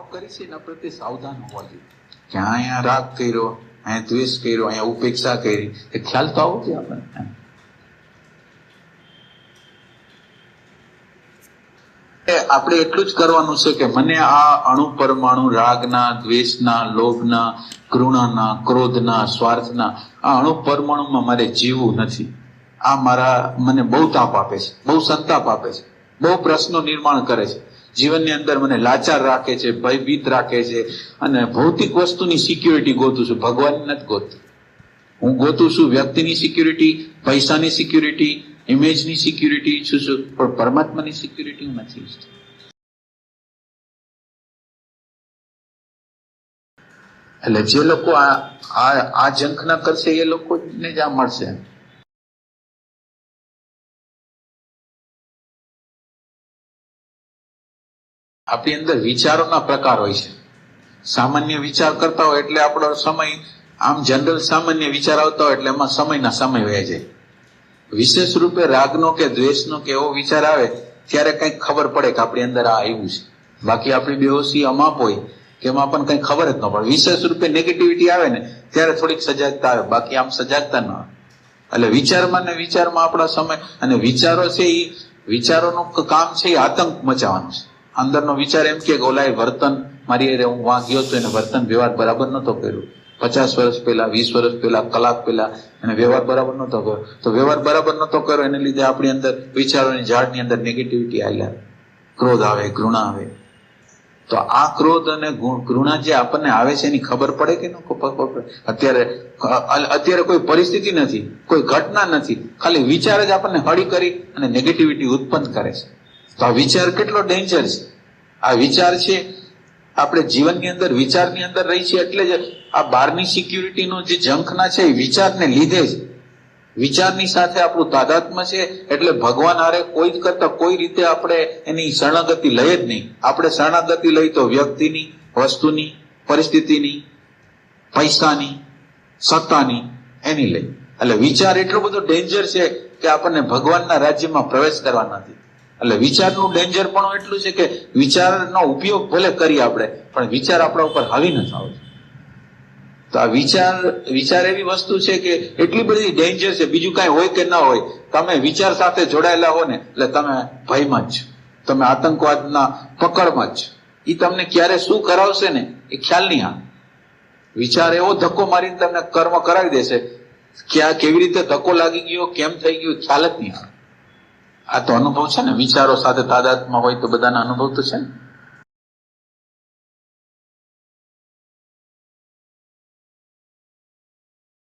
સારો કરી છે, એના પ્રત્યે સાવધાન હોવા જોઈએ. કે અહીંયા રાગ કર્યો, અહીંયા દ્વેષ કર્યો, અહીંયા ઉપેક્ષા કરી, એ ખ્યાલ તો આવો છે આપણને. આપણે એટલું જ કરવાનું છે કે મને આ અણુ પરમાણુ રાગના, દ્વેષના, લોભના કૃણાના ક્રોધના, સ્વાર્થના, આ અણુ પરમાણુમાં મારે જીવવું નથી. આ મારા મને બહુ તાપ આપે છે, બહુ સંતાપ આપે છે, બહુ પ્રશ્નો નિર્માણ કરે છે. જીવનની અંદર મને લાચાર રાખે છે, ભયભીત રાખે છે અને ભૌતિક વસ્તુની સિક્યુરિટી ગોતું છું. ભગવાનની નથી ગોતું. હું ગોતું છું વ્યક્તિની સિક્યુરિટી પૈસાની સિક્યુરિટી ઇમેજની સિક્યુરિટી ઈચ્છું છું, પણ પરમાત્માની સિક્યુરિટી હું નથી ઈચ્છતો. એટલે જે લોકો આ આ આ ઝંખના કરશે એ લોકોને જ આ મળશે. આપણી અંદર વિચારોના પ્રકાર હોય છે. સામાન્ય વિચાર કરતા હોય એટલે આપણો સમય, આમ જનરલ સામાન્ય વિચાર આવતા હોય એટલે એમાં સમયના સમય વહે જાય વિશેષ રૂપે રાગનો કે દ્વેષનો કે એવો વિચાર આવે, ત્યારે કંઈક ખબર પડે કે આપણી અંદર આ આવ્યું છે. બાકી આપણી બેહોશી અમાપ હોય, કે એમાં પણ કંઈ ખબર જ ન પડે. વિશેષ રૂપે નેગેટિવિટી આવે ને, ત્યારે થોડીક સજાગતા આવે. બાકી આમ સજાગતા ન આવે. એટલે વિચારમાં ને વિચારમાં આપણા સમય, અને વિચારો છે એ વિચારોનું કામ છે એ આતંક મચાવવાનું છે. અંદરનો વિચાર એમ કે ઓલાએ વર્તન મારી હારે હું વાં ગયો તો એને વર્તન વ્યવહાર બરાબર નતો કર્યો. પચાસ વર્ષ પહેલા, વીસ વર્ષ પહેલા, કલાક પહેલા એને વ્યવહાર બરાબર નતો કર્યો. તો વ્યવહાર બરાબર નતો કર્યો, એને લીધે આપણી અંદર વિચારોની ઝાડની અંદર નેગેટિવિટી આવ્યા ક્રોધ આવે, ઘૃણા આવે. તો આ ક્રોધ અને ઘૃણા જે આપણને આવે છે એની ખબર પડે કે ન અત્યારે અત્યારે કોઈ પરિસ્થિતિ નથી, કોઈ ઘટના નથી. ખાલી વિચાર જ આપણને હળી કરી અને નેગેટિવિટી ઉત્પન્ન કરે છે. તો આ વિચાર કેટલો ડેન્જર છે? આ વિચાર છે. આપણે જીવનની અંદર, વિચારની અંદર રહી છીએ એટલે જ આ બહારની સિક્યુરિટીનો જે ઝંખના છે, એ વિચારને લીધે જ. વિચારની સાથે આપણું તાદાત્મ્ય છે, એટલે ભગવાન હારે કોઈ જ કરતા કોઈ રીતે આપણે એની શરણાગતિ લઈએ જ નહીં. આપણે શરણાગતિ લઈ તો વ્યક્તિની, વસ્તુની, પરિસ્થિતિની, પૈસાની, સત્તાની, એની લઈ. એટલે વિચાર એટલો બધો ડેન્જર છે કે આપણને ભગવાનના રાજ્યમાં પ્રવેશ કરવા નથી એટલે વિચારનું ડેન્જર પણ એટલું છે કે વિચારનો ઉપયોગ ભલે કરીએ આપણે, પણ વિચાર આપણા ઉપર હાવી ન થવો. તો આ વિચાર વિચાર એવી વસ્તુ છે કે એટલી બધી ડેન્જર છે, બીજું કાંઈ હોય કે ના હોય, તમે વિચાર સાથે જોડાયેલા હો ને એટલે તમે ભયમાં જ તમે આતંકવાદના પકડમાં જ એ તમને ક્યારે શું કરાવશે ને, એ ખ્યાલ નહીં આવે. વિચાર એવો ધક્કો મારીને તમને કર્મ કરાવી દેશે, ક્યાં કેવી રીતે ધક્કો લાગી ગયો, કેમ થઈ ગયો, ખ્યાલ જ નહીં આવે. આ તો અનુભવ છે ને? વિચારો સાથે તાદાત્મા હોય તો બધાના અનુભવ તો છે ને?